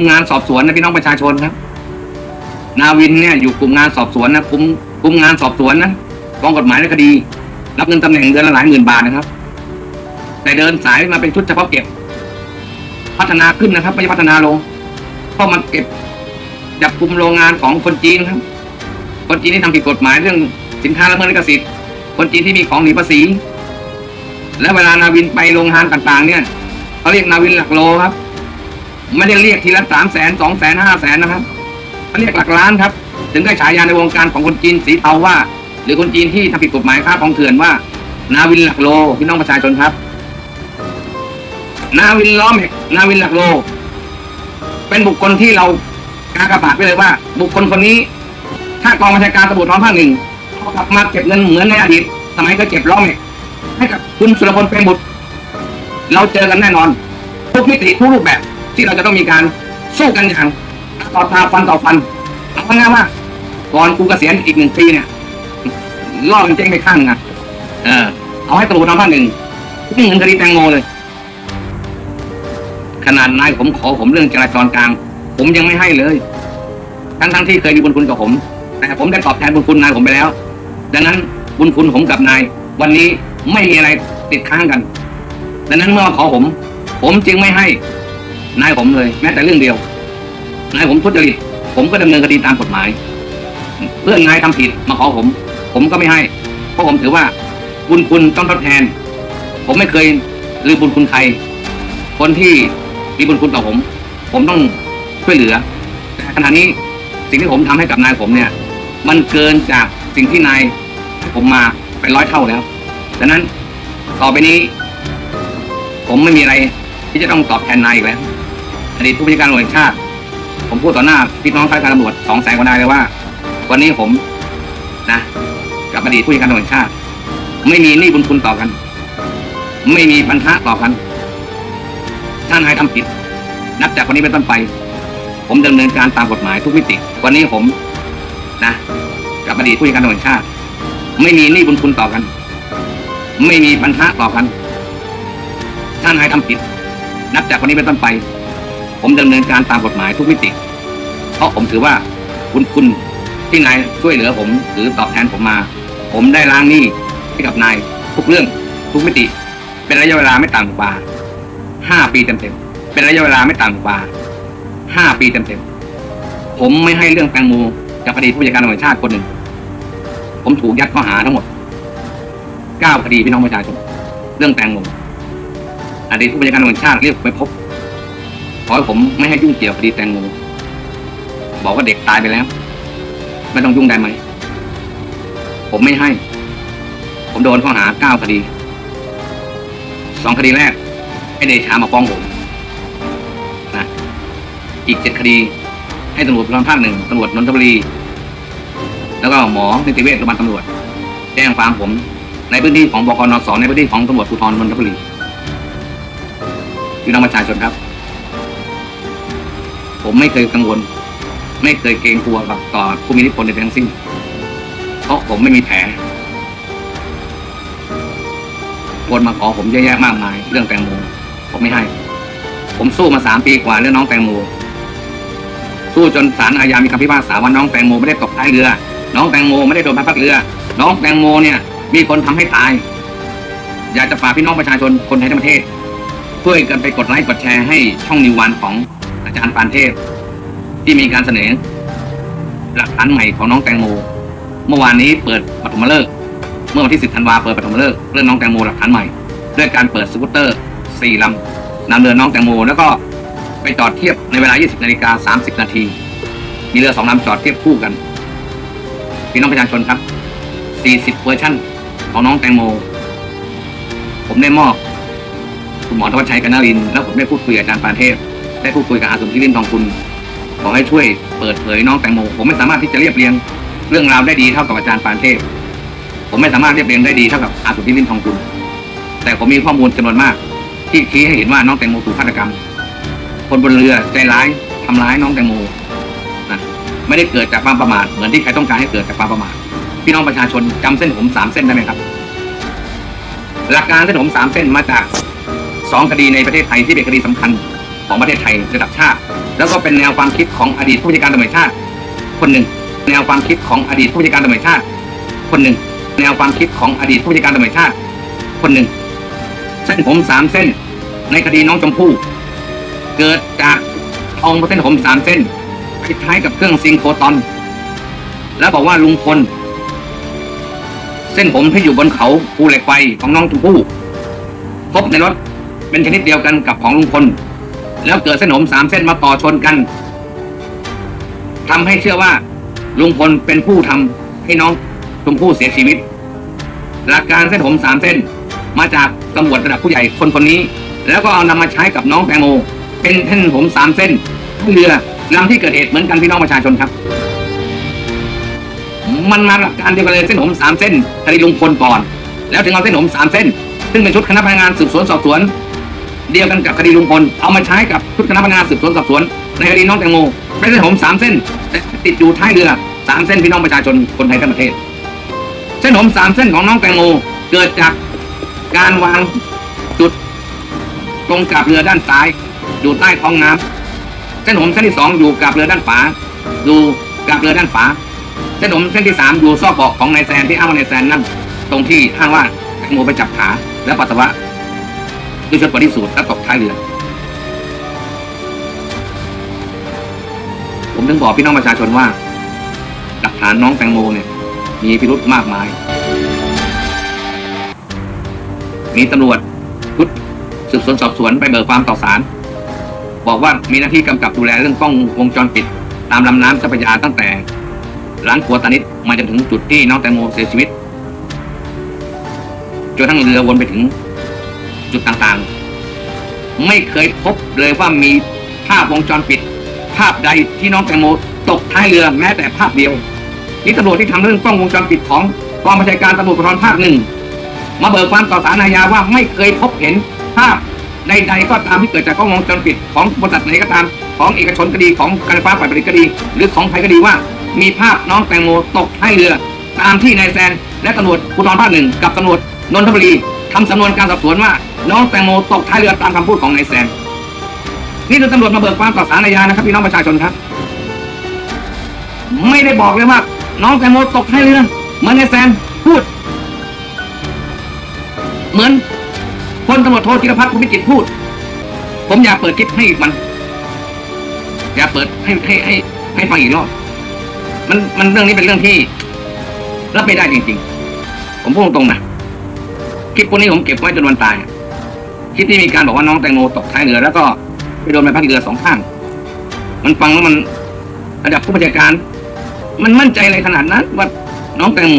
มงานสอบสวนนะพี่น้องประชาชนครับ นาวินเนี่ยอยู่กลุ่มงานสอบสวนนะคุมคุมงานสอบสวนนะกองกฎหมายและคดี รับเงินตำแหน่งเดือนละหลายหมื่นบาทนะครับ แต่เดินสายมาเป็นชุดเฉพาะเก็บ พัฒนาขึ้นนะครับ ไม่ใช่พัฒนาลงเพราะมันเก็บจับกลุ่มโรงงานของคนจีนครับ คนจีนที่ทำผิดกฎหมายเรื่องสินค้าละเมิดลิขสิทธิ์คนจีนที่มีของหนีภาษีและเวลานาวินไปโรงงานต่างๆ เนี่ยเขาเรียกนาวินหลักโลครับ ไม่ได้เรียกทีละสามแสนสองแสนห้าแสนนะครับเขาเรียกหลักล้านครับ ถึงได้ฉายาในวงการของคนจีนสีเทาว่า หรือคนจีนที่ทำผิดกฎหมายค้าของเถื่อนว่า นาวินหลักโลพี่น้องประชาชนครับ นาวินล้อมเหกนาวินหลักโล เป็นบุคคลที่เรากากระบาดไปเลยว่า บุคคลคนนี้ ถ้ากองบัญชาการตำรวจท้องภาคหนึ่งเอากลับมาเก็บเงินเหมือนในอดีตสมัยก็เก็บล้อมเหกให้กับคุณสุรพลเป็นบุตร เราเจอกันแน่นอนทุกมิติทุกรูปแบบ ที่เราจะต้องมีการสู้กันอย่างต่อตาฟันต่อฟันเอาง่ายๆว่าก่อนกูเกษียณอีกหนึ่งปีเนี่ยล่อกันเจ๊งไปข้างหนึงอะเออ เอาให้ตำรวจท้องภาคหนึ่งนี่เงินคดีแตงโมเลย ขนาดนายผมขอผมเรื่องจราจรกลาง ผมยังไม่ให้เลย ทั้งทั้งๆที่เคยมีบุญคุณกับผม แต่ผมได้ตอบแทนบุญคุณนายผมไปแล้ว ดังนั้นบุญคุณผมกับนาย วันนี้ไม่มีอะไรติดค้างกัน ดังนั้นเมื่อขอผม ผมจึงไม่ให้ นายผมเลย แม้แต่เรื่องเดียวนายผมทุจริตผมก็ดำเนินคดีตามกฎหมาย เพื่อนนายทำผิดมาขอผม ผมก็ไม่ให้ เพราะผมถือว่า บุญคุณต้องทดแทน ผมไม่เคยลืมบุญคุณใคร คนที่มีบุญคุณต่อผม ผมต้องช่วยเหลือขณะนี้สิ่งที่ผมทำให้กับนายผมเนี่ย มันเกินจากสิ่งที่นายผมมาเป็นร้อยเท่าแล้วดังนั้นต่อไปนี้ ผมไม่มีอะไรที่จะต้องตอบแทนนายอีกแล้ว อดีตผู้บัญชาการตำรวจแห่งชาติ ผมพูดต่อหน้าพี่น้องข้าราชการตำรวจสองแสนกว่านายเลยว่า วันนี้ผมนะกับอดีตผู้บัญชาการตำรวจแห่งชาติ ไม่มีหนี้บุญคุณต่อกัน ไม่มีปัญหาต่อกันถ้านายทำผิด นับจากวันนี้เป็นต้นไป ผมดำเนินการตามกฎหมายทุกมิติ วันนี้ผมนะกับอดีตผู้บัญชาการตำรวจแห่งชาติ ไม่มีหนี้บุญคุณต่อกัน ไม่มีปัญหาต่อกัน ถ้านายทำผิด นับจากวันนี้เป็นต้นไป ผมดำเนินการตามกฎหมายทุกมิติ เพราะผมถือว่าคุณคุณที่นายช่วยเหลือผมหรือตอบแทนผมมา ผมได้ล้างหนี้ให้กับนายทุกเรื่องทุกมิติ เป็นระยะเวลาไม่ต่ำกว่าห้าปีเต็มๆเป็นระยะเวลาไม่ต่ำกว่าห้าปีเต็มๆผมไม่ให้เรื่องแตงโมกับอดีผู้จัดการตำรวจชาติคนหนึ่ง ผมถูกยัดข้อหาทั้งหมดเก้าคดีพี่น้องประชาชนเรื่องแตงโมอดีตผู้บัญชาการตำรวจชาติเรียกไปพบ อให้ผมไม่ให้ยุ่งเกี่ยวคดีแตงโมบอกว่าเด็กตายไปแล้ว ไม่ต้องยุ่งได้ไหม ผมไม่ให้ ผมโดนข้อหาเก้าคดี สองคดีแรกให้เดชามาฟ้องผมนะอีกเจ็ดคดี ให้ตำรวจภูธรภาคหนึ่งตำรวจนนทบุรี แล้วก็หมอนิติเวชโรงพยาบาลตำรวจ แจ้งความผม ในพื้นที่ของบกนสในพื้นที่ของตำรวจภูธรนนทบุรีพี่น้องประชาชนครับ ผมไม่เคยกังวล ไม่เคยเกรงกลัวกับต่อผู้มีอิทธิพลใดทั้งสิ้น เพราะผมไม่มีแผลคนมาขอผมเยอะแยะมากมาย เรื่องแตงโมผมไม่ให้ ผมสู้มาสามปีกว่าเรื่องน้องแตงโมสู้จนศาลอาญามีคำพิพากษาว่าน้องแตงโมไม่ได้ตกท้ายเรือ น้องแตงโมไม่ได้โดนพัดเรือ น้องแตงโมเนี่ย มีคนทำให้ตาย อยากจะฝากพี่น้องประชาชนคนไทยทั้งประเทศช่วยกันไปกดไลค์กดแชร์ให้ช่องนิววันของ อาจารย์ปานเทพ ที่มีการเสนอ หลักฐานใหม่ของน้องแตงโม เมื่อวานนี้เปิดปฐมฤกษ์เมื่อวันที่ 10 ธันวาเปิดปฐมฤกษ์เรื่องน้องแตงโมหลักฐานใหม่ ด้วยการเปิดสกูตเตอร์4ลำนำเรือน้องแตงโม แล้วก็ไปจอดเทียบในเวลา 20 นาฬิกา 30 นาที มีเรือสองลำจอดเทียบคู่กัน พี่น้องประชาชนครับ 40 เวอร์ชั่นของน้องแตงโม ผมได้มอบคุณหมอธวัชชัยกนนาริน แล้วผมได้พูดคุยกับอาจารย์ปานเทพ ได้พูดคุยกับอาสมทิรินทองคุณขอให้ช่วยเปิดเผยน้องแตงโมผมไม่สามารถที่จะเรียบเรียง เรื่องราวได้ดีเท่ากับอาจารย์ปานเทพ ผมไม่สามารถเรียบเรียงได้ดีเท่ากับอาสมทิรินทองคุณ แต่ผมมีข้อมูลจำนวนมาก ที่ชี้ให้เห็นว่าน้องแตงโมถูกฆาตกรรม คนบนเรือใจร้ายทำร้ายน้องแตงโมนะไม่ได้เกิดจากความประมาทเหมือนที่ใครต้องการให้เกิดจากความประมาทพี่น้องประชาชนจำเส้นผมสามเส้นได้ไหมครับ หลักการเส้นผมสามเส้นมาจากสองคดีในประเทศไทยที่เป็นคดีสำคัญ ของประเทศไทยระดับชาติ แล้วก็เป็นแนวความคิดของอดีตผู้จัดการตำรวจชาติ คนหนึ่ง แนวความคิดของอดีตผู้จัดการตำรวจชาติ คนหนึ่ง แนวความคิดของอดีตผู้จัดการตำรวจชาติ คนหนึ่งเส้นผมสามเส้น ในคดีน้องชมพู่เกิดจากทองเส้นผมสามเส้นไปใช้กับเครื่องซิงโครตอน แล้วบอกว่าลุงพลเส้นผมที่อยู่บนเขาภูเหล็กไฟของน้องชมพู่พบในรถเป็นชนิดเดียวกันกับของลุงพล แล้วเกิดเส้นผมสามเส้นมาต่อชนกันทำให้เชื่อว่าลุงพลเป็นผู้ทำให้น้องชมพู่เสียชีวิต หลักการเส้นผมสามเส้น มาจากตำรวจระดับผู้ใหญ่คนคนนี้ แล้วก็เอานำมาใช้กับน้องแตงโมเป็นเส้นผมสามเส้นเรือลำที่เกิดเหตุเหมือนกันพี่น้องประชาชนครับ มันมาหลักการเดียวกันเลยเส้นผมสามเส้นคดีลุงพลก่อน แล้วถึงเอาเส้นผมสามเส้น ซึ่งเป็นชุดคณะพนักงานสืบสวนสอบสวน เดียวกันกับคดีลุงพลเอามาใช้กับชุดคณะพนักงานสืบสวนสอบสวน ในคดีน้องแตงโมเป็นเส้นผมสามเส้นติดอยู่ท้ายเรือสามเส้นพี่น้องประชาชนคนไทยทั้งประเทศ เส้นผมสามเส้นของน้องแตงโมเกิดจากการวางจุดตรงกับเรือด้านซ้าย อยู่ใต้ท้องน้ำเส้นผมเส้นที่สองอยู่กับเรือด้านขวาอยู่กับเรือด้านขวาเส้นผมเส้นที่สามอยู่ซอกเบาะของนายแซนที่อ้างว่านายแซนนั่งตรงที่อ้างว่าแตงโมไปจับขาและปัสสาวะ ด้วยชุดบริสูทและตกท้ายเรือ ผมถึงบอกพี่น้องประชาชนว่า หลักฐานน้องแตงโมเนี่ย มีพิรุธมากมาย มีตำรวจชุดสืบสวนสอบสวนไปเบิกความต่อศาลบอกว่ามีหน้าที่กำกับดูแลเรื่องกล้องวงจรปิด ตามลำน้ำเจ้าพระยาตั้งแต่ร้านครัวตานิดมาจนถึงจุดที่น้องแตงโมเสียชีวิตจนทั้งเรือวนไปถึง จุดต่างๆ ไม่เคยพบเลยว่ามีภาพวงจรปิด ภาพใดที่น้องแตงโมตกท้ายเรือแม้แต่ภาพเดียว นี่ตำรวจที่ทำเรื่องกล้องวงจรปิดของกองบัญชาการตำรวจภูธรภาคหนึ่งมาเบิกความต่อสารอาญาว่าไม่เคยพบเห็นภาพใดๆก็ตามที่เกิดจากกล้องวงจรปิดของบริษัทไหนก็ตาม ของเอกชนก็ดีของการไฟฟ้าฝ่ายผลิตก็ดี หรือของใครก็ดีว่า มีภาพน้องแตงโมตกท้ายเรือ ตามที่นายแซนและตำรวจภูธรภาคหนึ่งกับตำรวจนนทบุรี ทำสำนวนการสอบสวนว่า น้องแตงโมตกท้ายเรือตามคำพูดของนายแซนนี่คือตำรวจมาเบิกความต่อสารอาญานะครับพี่น้องประชาชนครับ ไม่ได้บอกเลยว่า น้องแตงโมตกท้ายเรือเหมือนนายแซนพูด เหมือนพลตำรวจโทจิรพัฒน์ภูมิจิตพูด ผมอยากเปิดคลิปให้มัน อยากเปิดให้ให้ให้ให้ฟังอีกรอบมันมันเรื่องนี้เป็นเรื่องที่รับไม่ได้จริง ๆ ผมพูดตรงๆนะ คลิปพวกนี้ผมเก็บไว้จนวันตายคลิปที่มีการบอกว่าน้องแตงโมตกท้ายเรือแล้วก็ไปโดนใบพัดเรือสองข้าง มันฟังแล้วมันระดับผู้บัญชาการ มันมั่นใจอะไรขนาดนั้น ว่าน้องแตงโม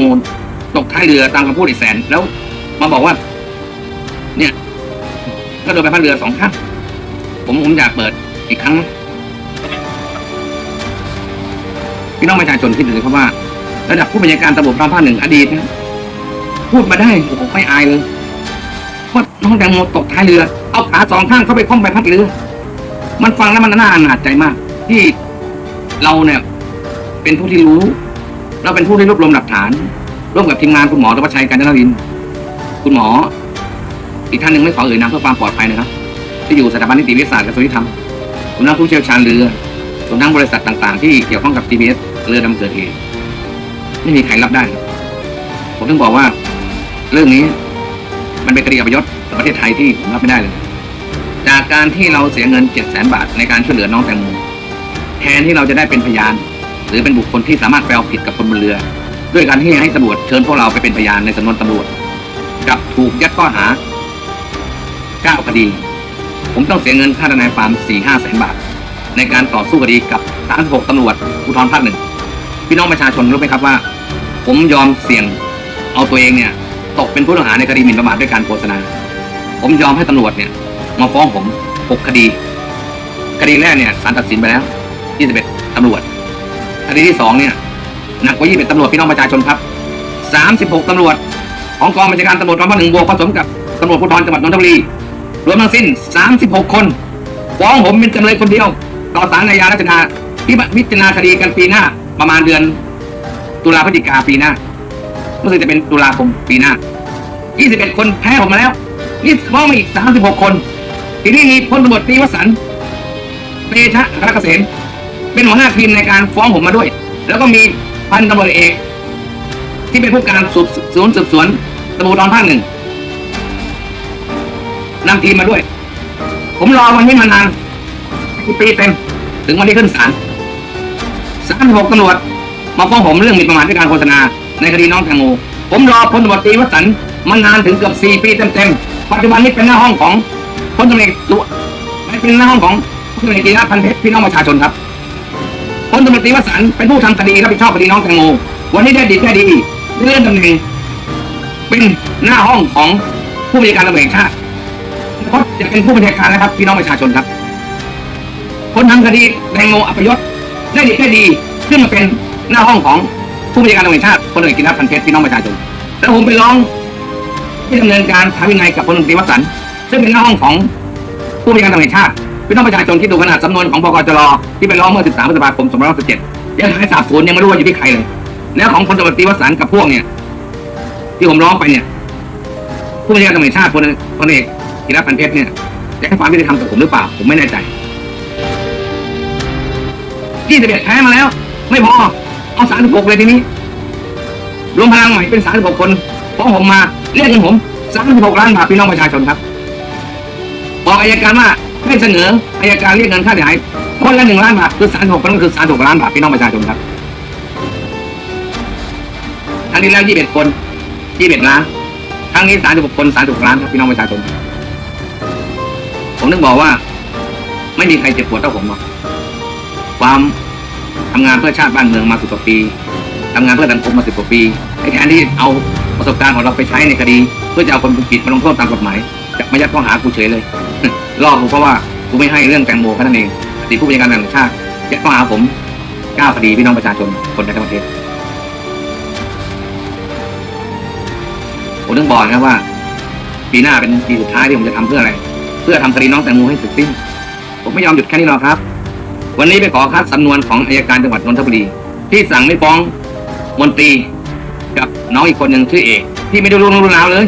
ตกท้ายเรือตามคำพูดไอ้แสนแล้วมาบอกว่า เนี่ยก็โดนใบพัดเรือสองข้างผมผมอยากเปิดอีกครั้งพี่น้องประชาชนคิดดูเลยครับว่า ระดับผู้บัญชาการตำรวจภาคหนึ่งอดีตนะ พูดมาได้โอ้โหไม่อายเลยว่าน้องแตงโมตกท้ายเรือ เอาขาสองข้างเข้าไปคล้องใบพัดเรือ มันฟังแล้วมันน่าอนาจใจมาก ที่เราเนี่ย เป็นผู้ที่รู้ เราเป็นผู้ที่รวบรวมหลักฐาน ร่วมกับทีมงานคุณหมอธวัชชัยการจนรินคุณหมอ อีกท่านหนึ่งไม่ขอเอ่ยนามเพื่อความปลอดภัยนะครับ ที่อยู่สถาบันนิติวิทยาศาสตร์กระทรวงยุติธรรมผมนั่งผู้เชี่ยวชาญเรือรวมทั้งบริษัทต่าง ๆ ที่เกี่ยวข้องกับ GPS เรือดำเกิดเหตุไม่มีใครรับได้ ผมถึงบอกว่า เรื่องนี้ มันเป็นคดีอัปยศประเทศไทยที่ผมรับไม่ได้เลย จากการที่เราเสียเงินเจ็ดแสนบาทในการช่วยเหลือน้องแตงโมแทนที่เราจะได้เป็นพยาน หรือเป็นบุคคลที่สามารถไปเอาผิดกับคนบนเรือ ด้วยการที่ให้ตำรวจเชิญพวกเราไปเป็นพยานในสำนวนตำรวจกลับถูกยัดข้อหาเก้าคดี ผมต้องเสียเงินค่าทนายความสี่ห้าแสนบาท ในการต่อสู้คดีกับสามหกตำรวจภูธรภาคหนึ่งพี่น้องประชาชนรู้ไหมครับว่า ผมยอมเสี่ยงเอาตัวเองเนี่ย ตกเป็นผู้ต้องหาในคดีหมิ่นประมาทด้วยการโฆษณา ผมยอมให้ตำรวจเนี่ย มาฟ้องผมหกคดี คดีแรกเนี่ยศาลตัดสินไปแล้ว21ตำรวจ คดีที่สองเนี่ยหนักกว่า21ตำรวจพี่น้องประชาชนครับ36ตำรวจ ของกองบัญชาการตำรวจกองพันหนึ่งบวกผสมกับตำรวจภูธรจังหวัดนนทบุรีรวมทั้งสิ้น36คนฟ้องผมเป็นจำเลยคนเดียว ต่อศาลอาญารัชดาที่พิจารณาคดีกันปีหน้าประมาณเดือนตุลาพฤศจิกาปีหน้า รู้สึกจะเป็นตุลาคมปีหน้า 21 คนแพ้ผมมาแล้ว นี่ฟ้องมาอีก 36 คน ทีนี้มีพลตำรวจตรีวสันต์เตชะรักเกษมเป็นหัวหน้าทีมในการฟ้องผมมาด้วย แล้วก็มีพันตำรวจเอก ที่เป็นผู้การสืบสวนสืบสวนตำรวจตอนภาคหนึ่งนำทีมมาด้วย ผมรอวันนี้มานานปีเต็ม ถึงวันที่ขึ้นศาลศาลหกตำรวจมาฟ้องผมเรื่องหมิ่นประมาทด้วยการโฆษณา ในคดีน้องแตงโมผมรอพลตำรวจตรีวสันต์มานานถึงเกือบสี่ปีเต็มๆปัจจุบันนี้เป็นหน้าห้องของพลตำรวจเอกตุเป็นหน้าห้องของพลตำรวจเอกจีรพันเพชรพี่น้องประชาชนครับพลตำรวจตรีวสันต์เป็นผู้ทำคดีรับผิดชอบคดีน้องแตงโมวันนี้ได้ดีได้ดีเลื่อนตำแหน่งเป็นหน้าห้องของผู้บัญชาการตำรวจแห่งชาติเพราะจะเป็นผู้บัญชาการนะครับ พี่น้องประชาชนครับคนทำคดีแตงโมอัปยศได้ดีได้ดี ขึ้นมาเป็นหน้าห้องของผู้บัญชาการตำรวจแห่งชาติ พลเอกกิติพันเพชรพี่น้องประชาชนแล้วผมไปร้องที่ดำเนินการทางวินัยกับพลตำรวจตรีวสันต์ซึ่งเป็นหน้าห้องของผู้บัญชาการตำรวจแห่งชาติพี่น้องประชาชนที่ดูขนาดสำนวนของบกจรที่ไปร้องเมื่อ 13พฤษภาคม2567ยังหายสาบสูญยังไม่รู้ว่าอยู่ที่ใครเลย แล้วของพลตำรวจตรีวสันต์กับพวกเนี่ย ที่ผมร้องไปเนี่ย ผู้บัญชาการตำรวจแห่งชาติพลพลเอกกิติพันเพชรเนี่ยจะให้ความยุติธรรมกับผมหรือเปล่าผมไม่แน่ใจยี่สิบเอ็ดแพ้มาแล้ว ไม่พอเอาสามสิบหกเลยทีนี้ รวมพลังใหม่เป็นสามสิบหกคนฟ้องผมมาเรียกเงินผมสามสิบหกล้านบาทพี่น้องประชาชนครับบอกอายการว่าให้เสนออายการเรียกเงินค่าเสียหายคนละหนึ่งล้านบาทคือสามสิบหกคนก็คือสามสิบหกล้านบาทพี่น้องประชาชนครับครั้งที่แล้วยี่สิบเอ็ดคนยี่สิบเอ็ดล้านครั้งนี้สามสิบหกคนสามสิบหกล้านครับพี่น้องประชาชนผมนึกบอกว่า ไม่มีใครเจ็บปวดเท่าผมหรอกความทำงานเพื่อชาติบ้านเมืองมาสิบกว่าปี ทำงานเพื่อสังคมมาสิบกว่าปีไอ้แทนที่เอาประสบการณ์ของเราไปใช้ในคดี เพื่อจะเอาคนผิดมาลงโทษตามกฎหมายจะไมายัดข้อหากูเฉยเลยล่อกูเพราะว่ากูไม่ให้เรื่องแตงโมแค่นั้นเองอดีตผู้บัญชาการตำรวจแห่งชาติยัดข้อหาผมเก้าคดีพี่น้องประชาชนคนในทั้งประเทศผมต้องบอกนะว่า ปีหน้าเป็นปีสุดท้ายที่ผมจะทำเพื่ออะไร เพื่อทำคดีน้องแตงโมให้เสร็จสิ้น ผมไม่ยอมหยุดแค่นี้หรอกครับ วันนี้ไปขอคัดสำนวนของอายการจังหวัดนนทบุรี ที่สั่งไม่ฟ้อง มนตรีกับน้องอีกคนหนึ่งชื่อเอกที่ไม่ได้รู้เรื่องรู้ราวเลย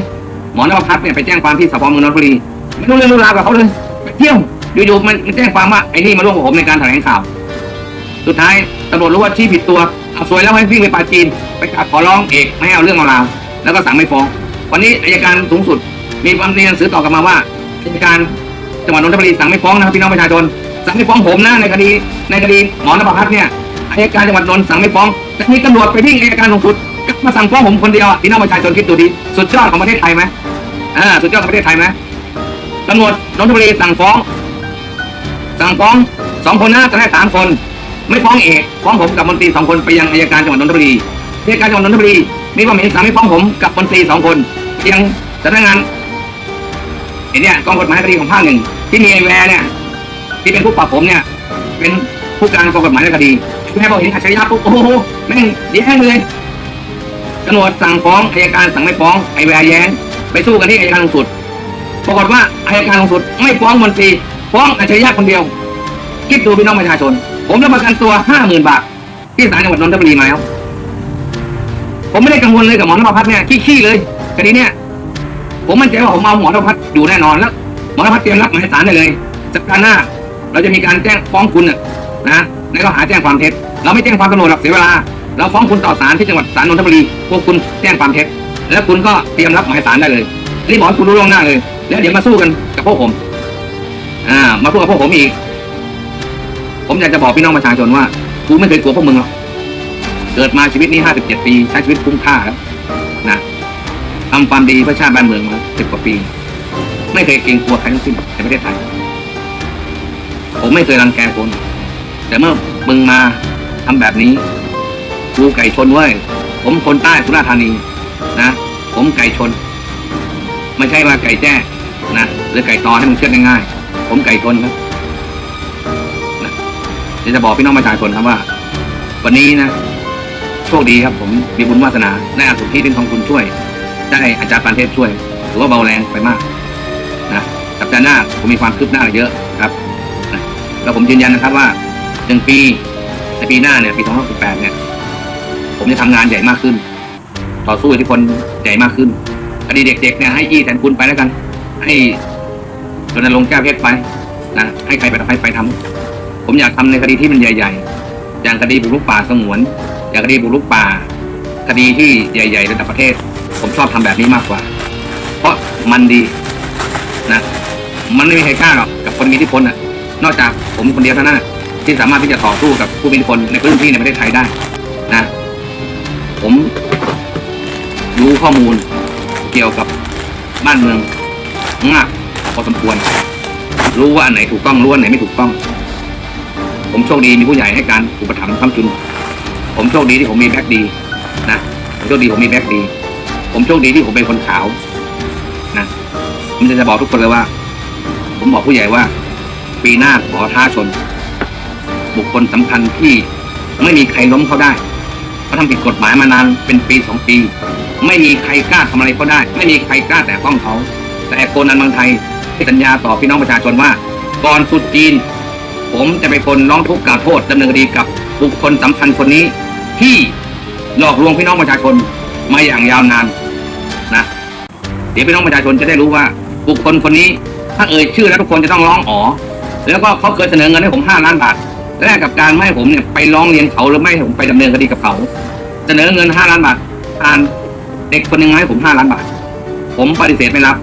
หมอนวพัฒน์เนี่ยไปแจ้งความที่สพเมืองนนทบุรีไม่รู้เรื่องรู้ราวกับเขาเลยไปเที่ยวอยู่ๆมันมันแจ้งความว่าไอ้นี่มาร่วมกับผมในการแถลงข่าว สุดท้ายตำรวจรู้ว่าชี้ผิดตัวเอาซวยแล้วให้วิ่งไปปราจีน ไปกราบขอร้องเอกไม่ให้เอาเรื่องเอาราวแล้วก็สั่งไม่ฟ้อง วันนี้อายการสูงสุด มีความเรียนหนังสือตอบกลับมาว่าอายการจังหวัดนนทบุรีสั่งไม่ฟ้องนะครับพี่น้องประชาชนสั่งไม่ฟ้องผมนะในคดีในคดีหมอนภพัฒน์เนี่ย อายการจังหวัดนนท์สั่งไม่ฟ้องแต่มีตำรวจไปที่อายการสูงสุดก็มาสั่งฟ้องผมคนเดียวอะพี่น้องประชาชนคิดดูดิสุดยอดของประเทศไทยไหมอ่าสุดยอดของประเทศไทยไหมตำรวจนนทบุรีสั่งฟ้อง สั่งฟ้องสองคนนะตอนแรกสามคน ไม่ฟ้องเอกฟ้องผมกับมนตรีสองคนไปยังอายการจังหวัดนนทบุรีอายการจังหวัดนนทบุรีมีความเห็นสั่งไม่ฟ้องผมกับมนตรีสองคนไปยังสำนักงานเห็นเนี่ยกองกฎหมายคดีของภาคหนึ่งที่มีไอแวร์เนี่ยที่เป็นผู้ปรับผมเนี่ยเป็น ผู้การกองกฎหมายในคดีแม่บอกเห็นอัจฉริยะปุ๊บโอ้โหแม่งดีแย้งเลยตำรวจสั่งฟ้องอายการสั่งไม่ฟ้องไอ้แวร์แย้งไปสู้กันที่อายการสูงสุดปรากฏว่าอายการสูงสุดไม่ฟ้องมนตรีฟ้องอัจฉริยะคนเดียวคิดดูพี่น้องประชาชน ผมรับประกันตัวห้าหมื่นบาทที่ศาลจังหวัดนนทบุรีมาแล้วผมไม่ได้กังวลเลยกับหมอนภพัฒน์เนี่ยขี้ๆเลยคดีเนี่ยผมมั่นใจว่าผมเอาหมอนภพัฒน์อยู่แน่นอนแล้วหมอนภพัฒน์เตรียมรับหมายสารได้เลยสัปดาห์หน้า เราจะมีการแจ้งฟ้องคุณ นะในข้อหาแจ้งความเท็จ เราไม่แจ้งความตำรวจหรอกเสียเวลา เราฟ้องคุณต่อศาลที่จังหวัดศาลนนทบุรี พวกคุณแจ้งความเท็จ แล้วคุณก็เตรียมรับหมายสารได้เลยนนี้บอกคุณรู้ล่วงหน้าเลย แล้วเดี๋ยวมาสู้กันกับพวกผม อ่า มาสู้กับพวกผมอีก ผมอยากจะบอกพี่น้องประชาชนว่า กูไม่เคยกลัวพวกมึงหรอก เกิดมาชีวิตนี้ห้าสิบเจ็ดปีใช้ชีวิตคุ้มค่าแล้วนะทำความดีเพื่อชาติบ้านเมืองมาสิบกว่าปี ไม่เคยเกรงกลัวใครทั้งสิ้นในประเทศไทย ผมไม่เคยรังแกคน แต่เมื่อมึงมาทำแบบนี้กูไก่ชนเว้ยผมคนใต้สุราษฎร์ธานีนะผมไก่ชน ไม่ใช่ว่าไก่แจ้นะหรือไก่ตอให้มึงเชื่อง่ายๆผมไก่ชนครับนะจะบอกพี่น้องประชาชนครับว่า วันนี้นะโชคดีครับผมมีบุญวาสนาได้อาสุที่เป็นของคุณช่วย ได้อาจารย์ปานเทพช่วยถือว่าเบาแรงไปมากนะสัปดาห์หน้าผมมีความคืบหน้าเยอะครับนะแล้วผมยืนยันนะครับว่า หนึ่งปีในปีหน้าเนี่ยปี2568เนี่ย ผมจะทำงานใหญ่มากขึ้น ต่อสู้อิทธิพลใหญ่มากขึ้นคดีเด็กๆเนี่ยให้ยี่แสนคุณไปแล้วกัน ให้รณรงค์แก้วเพชรไปนะให้ใครไปทำให้ไปทำผมอยากทำในคดีที่มันใหญ่ ๆ อย่างคดีบุกรุกป่าสงวน อย่างคดีบุกรุกป่า คดีที่ใหญ่ ๆ ระดับประเทศ ผมชอบทำแบบนี้มากกว่า เพราะมันดีนะ มันไม่มีใครกล้าหรอกกับคนมีอิทธิพลน่ะ นอกจากผมคนเดียวเท่านั้น ที่สามารถที่จะต่อสู้กับผู้มีอิทธิพลในพื้นที่ในประเทศไทยได้นะ ผมรู้ข้อมูลเกี่ยวกับบ้านเมืองมากพอสมควร รู้ว่าอันไหนถูกต้องรู้ว่าอันไหนไม่ถูกต้อง ผมโชคดีมีผู้ใหญ่ให้การอุปถัมภ์ค้ำจุน ผมโชคดีที่ผมมีแบ็คดีนะผมโชคดีผมมีแบ็คดี ผมโชคดีที่ผมเป็นคนขาวนะผมจะจะบอกทุกคนเลยว่า ผมบอกผู้ใหญ่ว่า ปีหน้าขอท้าชน บุคคลสำคัญที่ไม่มีใครล้มเขาได้เขาทำผิดกฎหมายมานานเป็นปีสองปี ไม่มีใครกล้าทำอะไรเขาได้ ไม่มีใครกล้าแต่ต้องเขาแต่โกนันเมืองไทยสัญญาต่อพี่น้องประชาชนว่า ก่อนตรุษจีน ผมจะไปคนร้องทุกข์กล่าวโทษดำเนินคดีกับบุคคลสำคัญคนนี้ ที่หลอกลวงพี่น้องประชาชนมาอย่างยาวนานนะเดี๋ยวพี่น้องประชาชนจะได้รู้ว่าบุคคลคนนี้ ถ้าเอ่ยชื่อแล้วทุกคนจะต้องร้องอ๋อแล้วก็เขาเคยเสนอเงินให้ผมห้าล้านบาท แลกกับการไม่ให้ผมเนี่ยไปร้องเรียนเขาหรือไม่ให้ผมไปดำเนินคดีกับเขาเสนอเงินห้าล้านบาทผ่านเด็กคนหนึ่งให้ผมห้าล้านบาท ผมปฏิเสธไม่รับ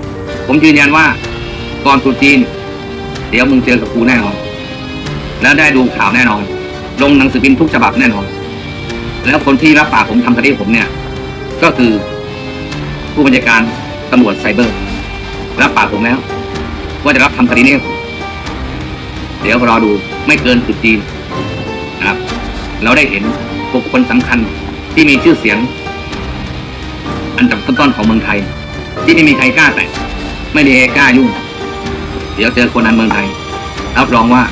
ผมยืนยันว่าก่อนตรุจีน เดี๋ยวมึงเจอกับกูแน่นอน แล้วได้ดูข่าวแน่นอน ลงหนังสือพิมพ์ทุกฉบับแน่นอน แล้วคนที่รับปากผมทำคดีผมเนี่ย ก็คือผู้บัญชาการตำรวจไซเบอร์รับปากผมแล้ว ว่าจะรับทำคดีนี้ เดี๋ยวรอดูไม่เกินตรุษจีนนะครับ เราได้เห็นบุคคลสำคัญที่มีชื่อเสียง อันดับต้นๆของเมืองไทย ที่ไม่มีใครกล้าแตะไม่มีใครกล้ายุ่ง เดี๋ยวเจอคนนั้นเมืองไทยรับรองว่า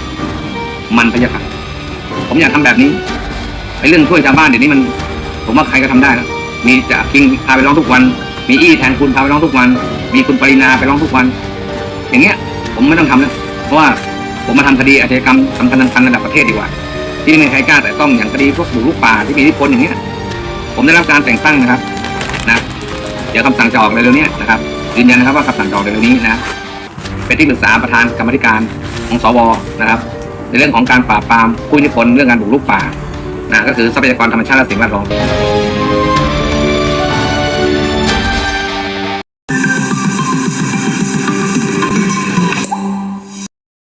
มันพยาค่ะผมอยากทำแบบนี้ไอ้เรื่องช่วยชาวบ้านเดี๋ยวนี้มัน ผมว่าใครก็ทำได้แล้วมีจะคิงพาไปร้องทุกวัน มีอี้แทนคุณพาไปร้องทุกวัน มีคุณปรินาไปร้องทุกวัน อย่างเงี้ย ผมไม่ต้องทำแล้วเพราะว่า ผมมาทำคดีอาชญากรรมสำคัญสำคัญระดับประเทศดีกว่า ที่ไม่มีใครกล้าแต่ต้องอย่างคดีพวกบุกรุกป่าที่มีอิทธิพลอย่างเงี้ย ผมได้รับการแต่งตั้งนะครับนะเดี๋ยวคำสั่งจะออกในเร็วๆนี้นะครับยืนยันนะครับว่าคำสั่งจะออกในเร็วนี้นะเป็นที่ปรึกษาประธานกรรมธิการของสวนะครับ ในเรื่องของการปราบปรามผู้อิทธิพลเรื่องการบุกรุกป่านะก็คือทรัพยากรธรรมชาติและสิ่งแวดล้อม